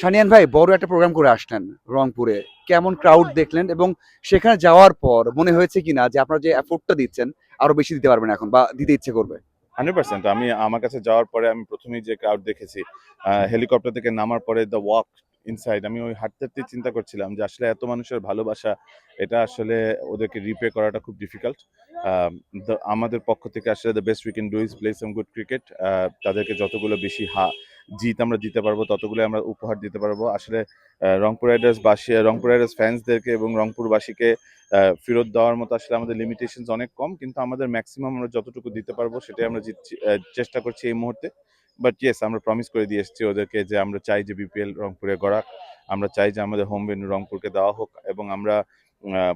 সানিয়ান ভাই, বড় একটা প্রোগ্রাম করে আসলেন রংপুরে। কেমন ক্রাউড দেখলেন এবং সেখানে যাওয়ার পর মনে হয়েছে কিনা যে আপনারা যে এফোর্টটা দিচ্ছেন, আরও বেশি দিতে পারবেন এখন বা দিতে ইচ্ছে করবে? Hundred percent. আমি, আমার কাছে যাওয়ার পরে আমি প্রথমেই যে ক্রাউড দেখেছি হেলিকপ্টার থেকে নামার পরে দ্য ওয়াক ইনসাইড আমি ওই হাঁটতে হাঁটতে চিন্তা করছিলাম যে আসলে এত মানুষের ভালোবাসা, এটা আসলে ওদেরকে রিপে করাটা খুব ডিফিকাল্ট আমাদের পক্ষ থেকে আসলে the best we can do is play some good cricket তাদেরকে যতগুলো বেশি হা জিত আমরা দিতে পারব ততগুলো আমরা উপহার দিতে পারব। আসলে রংপুর রাইডার্স বাসী, রংপুর রাইডার্স ফ্যান্সদেরকে এবং রংপুরবাসীকে ফেরত দেওয়ার মতো আসলে আমাদের লিমিটেশনস অনেক কম, কিন্তু আমাদের ম্যাক্সিমাম আমরা যতটুকু দিতে পারব সেটাই আমরা চেষ্টা করছি এই মুহূর্তে। বাট ইয়েস আমরা প্রমিস করে দিয়ে এসেছি ওদেরকে যে আমরা চাই যে বিপিএল রংপুরে গড়াক, আমরা চাই যে আমাদের হোম ভেন্যু রংপুরকে দেওয়া হোক এবং আমরা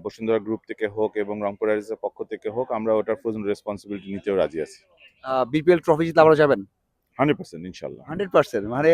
বসুন্ধরা গ্রুপ থেকে হোক এবং রংপুর রাইডার্সের পক্ষ থেকে হোক, আমরা ওটার ফুল রেসপন্সিবিলিটি নিতেও রাজি আছি। বিপিএল ট্রফি জিতলে আবার যাবেন? হান্ড্রেড পার্সেন্ট, ইনশাল্লাহ। হান্ড্রেড পার্সেন্ট মানে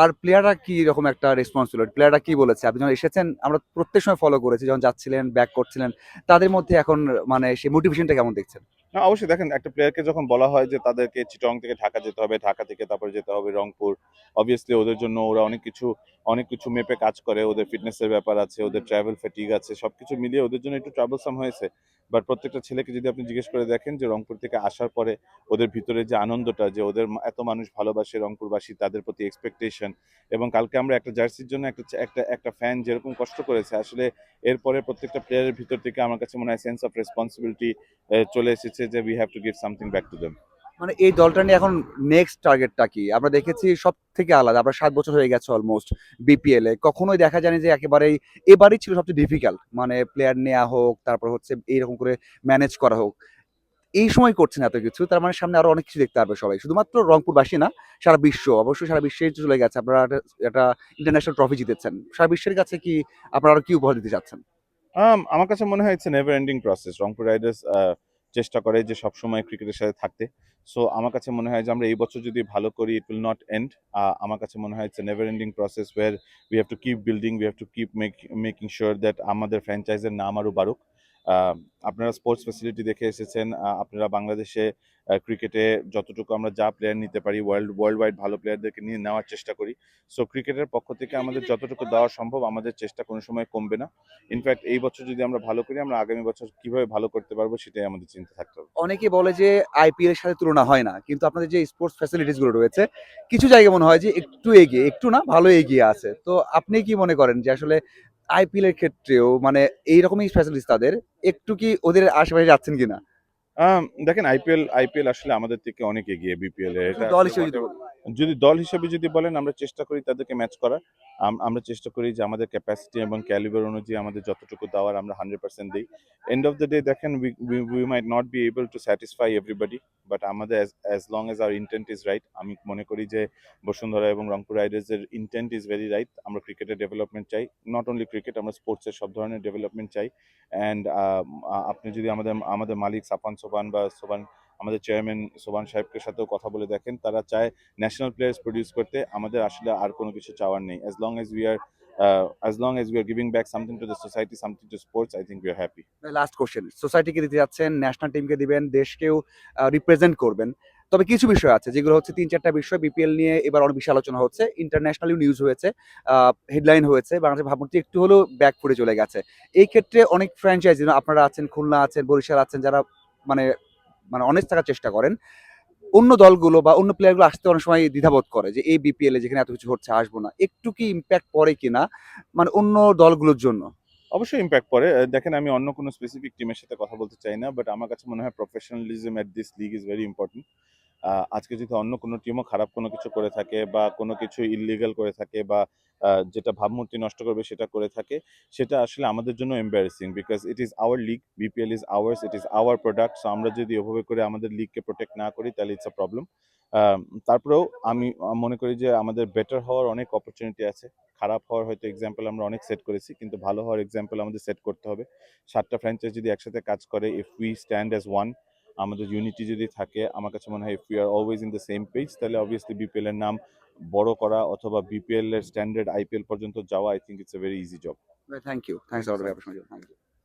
আর প্লেয়াররা কি রকম একটা রেসপন্সিবিলিটি প্লেয়াররা কি বলেছে? আপনি যখন এসেছেন, আমরা প্রত্যেক সময় ফলো করেছি, যখন যাচ্ছিলেন ব্যাক করছিলেন, তাদের মধ্যে এখন মানে সেই মোটিভেশনটা কেমন দেখছেন? না, অবশ্যই দেখেন, একটা প্লেয়ারকে যখন বলা হয় যে তাদেরকে চিটং থেকে ঢাকা যেতে হবে, ঢাকা থেকে তারপরে যেতে হবে রংপুর অবভিয়াসলি ওদের জন্য ওরা অনেক কিছু অনেক কিছু মেপে কাজ করে, ওদের ফিটনেসের ব্যাপার আছে, ওদের ট্রাভেল ফ্যাটিগ আছে, সবকিছু মিলিয়ে ওদের জন্য একটু ট্রাভেলসাম হয়েছে। বাট প্রত্যেকটা ছেলেকে যদি আপনি জিজ্ঞেস করে দেখেন যে রংপুর থেকে আসার পরে ওদের ভিতরে যে আনন্দটা, যে ওদের এত মানুষ ভালোবাসে রংপুরবাসী, তাদের প্রতি এক্সপেকটেশন এবং কালকে আমরা একটা জার্সির জন্য একটা একটা একটা ফ্যান যেরকম কষ্ট করেছে, আসলে এরপরে প্রত্যেকটা প্লেয়ারের ভিতর থেকে আমার কাছে মনে হয় সেন্স অফ রেসপন্সিবিলিটি চলে এসেছে। যে we have to give something back to them মানে এই দলটা নিয়ে এখন নেক্সট টার্গেটটা কি? আমরা দেখেছি সব থেকে আলাদা আমরা সাত বছর হয়ে গেছে অলমোস্ট বিপিএল এ কখনোই দেখা যায়নি যে একেবারেই এবারই ছিল সবচেয়ে ডিফিকাল্ট মানে প্লেয়ার নেওয়া হোক তারপর হচ্ছে এইরকম করে ম্যানেজ করা হোক। এই সময় করছেন এত কিছু তার মানে সামনে আরও অনেক কিছু দেখতে পারবে সবাই। শুধুমাত্র রংপুরবাসী না সারা বিশ্ব অবশ্যই সারা বিশ্বে চলে গেছে। আপনারা একটা- ইন্টারন্যাশনাল ট্রফি জিতেছেন। সারা বিশ্বের কাছে কি আপনারা আরও কি উপহার দিতে চাচ্ছেন? Um, আমার কাছে মনে হয় it's never ending process Rangpur Riders চেষ্টা করে যে সবসময় ক্রিকেটের সাথে থাকতে। সো আমার কাছে মনে হয় যে আমরা এই বছর যদি ভালো করি ইট উইল নট এন্ড আমার কাছে মনে হয় it's never ending process where we have to keep building we have to keep make making sure that আমাদের ফ্র্যাঞ্চাইজের নাম আরও বাড়ুক। আপনারা স্পোর্টস ফ্যাসিলিটি দেখে এসেছেন আপনারা বাংলাদেশে ক্রিকেটে যতটুকু আমরা যা প্লেয়ার নিতে পারি ওয়ার্ল্ড ওয়ার্ল্ড ওয়াইড ভালো প্লেয়ারদেরকে নিয়ে নেওয়ার চেষ্টা করি। সো ক্রিকেটের পক্ষ থেকে আমাদের যতটুকু দেওয়া সম্ভব, আমাদের চেষ্টা কোনো সময় কমবে না। ইনফ্যাক্ট এই বছর যদি আমরা ভালো করি, আমরা আগামী বছর কীভাবে ভালো করতে পারব সেটাই আমাদের চিন্তা থাকতে হবে। অনেকে বলে যে আইপিএল এর সাথে তুলনা হয় না, কিন্তু আপনাদের যে স্পোর্টস ফ্যাসিলিটিসগুলো রয়েছে, কিছু জায়গায় মনে হয় যে একটু এগিয়ে, একটু না, ভালো এগিয়ে আছে। তো আপনি কি মনে করেন যে আসলে আইপিএল এর ক্ষেত্রেও মানে এইরকমই স্পেশালিস্ট তাদের একটু কি ওদের আশেপাশে যাচ্ছেন কিনা? দেখেন আইপিএল আইপিএল আসলে আমাদের থেকে অনেক এগিয়ে বিপিএল এর দল হিসেবে যদি দল হিসেবে যদি বলেন, আমরা চেষ্টা করি তাদেরকে ম্যাচ করার। আমরা চেষ্টা করি যে আমাদের ক্যাপাসিটি এবং ক্যালিবার অনুযায়ী আমাদের যতটুকু দেওয়ার আমরা হান্ড্রেড পার্সেন্ট দিই। এন্ড অফ দ্য ডে দেখেন we we might not be able to satisfy everybody but আমাদের as long as our intent is right আমি মনে করি যে বসুন্ধরা এবং রংপুর রাইডার্সের ইন্টেন্ট ইজ ভেরি রাইট আমরা ক্রিকেটের ডেভেলপমেন্ট চাই। নট অনলি ক্রিকেট আমরা স্পোর্টসের সব ধরনের ডেভেলপমেন্ট চাই। অ্যান্ড আপনি যদি আমাদের আমাদের মালিক সাপান সোবান বা সোবান আমাদের চেয়ারম্যান সোবান সাহেবকে সাথেও কথা বলে দেখেন, তারা চায় ন্যাশনাল প্লেয়ার্স প্রডিউস করতে, আমাদের আসলে আর কোনো কিছু চাওয়ার নেই। As long as we are as long as we are giving back something to the society something to sports I think we are happy last question সোসাইটিকে দিতে যাচ্ছেন ন্যাশনাল টিমকে দিবেন, দেশকেও রিপ্রেজেন্ট করবেন। তবে কিছু বিষয় আছে, যেগুলো হচ্ছে তিন, চারটা বিষয় বিপিএল নিয়ে এবার অনেক বেশি আলোচনা হচ্ছে। ইন্টারন্যাশনালি নিউজ হয়েছে হেডলাইন হয়েছে, বাংলাদেশের ভাবমূর্তি একটু হলেও ব্যাক করে চলে গেছে। এই ক্ষেত্রে অনেক ফ্র্যাঞ্চাইজি আপনারা আছেন, খুলনা আছেন, বরিশাল আছেন, যারা মানে মানে অনেক থাকার চেষ্টা করেন। অন্য দলগুলো বা অন্য প্লেয়ারগুলো আসতে অনেক সময় দ্বিধাবোধ করে যে এই বিপিএলে যেখানে এত কিছু হচ্ছে আসব না। একটু কি ইম্প্যাক্ট পড়ে কিনা? মানে অন্য দলগুলোর জন্য। অবশ্যই ইম্প্যাক্ট পড়ে। দেখেন, আমি অন্য কোনো স্পেসিফিক টিমের সাথে কথা বলতে চাই না বাট আমার কাছে মনে হয় professionalism at this league is very important আজকে যদি অন্য কোনো টিমও খারাপ কোনো কিছু করে থাকে বা কোনো কিছু ইলিগাল করে থাকে বা যেটা ভাবমূর্তি নষ্ট করবে সেটা করে থাকে, সেটা আসলে আমাদের জন্য embarrassing because it is our league BPL is ours it is our product so আমরা যদি ওভাবে করে আমাদের লিগকে প্রোটেক্ট না করি তাহলে ইটস আ প্রবলেম তারপরেও আমি মনে করি যে আমাদের বেটার হওয়ার অনেক অপরচুনিটি আছে। খারাপ হওয়ার হয়তো এক্সাম্পল আমরা অনেক সেট করেছি, কিন্তু ভালো হওয়ার এক্সাম্পল আমাদের সেট করতে হবে। সাতটা ফ্র্যাঞ্চাইজ যদি একসাথে কাজ করে if we stand as one আমাদের ইউনিটি যদি থাকে, আমার কাছে মনে হয় if you are always in the same page তাহলে অবভিয়াসলি বিপিএল এর নাম বড় করা অথবা বিপিএল এর স্ট্যান্ডার্ড আইপিএল পর্যন্ত যাওয়া I think it's a very easy job thank you thank you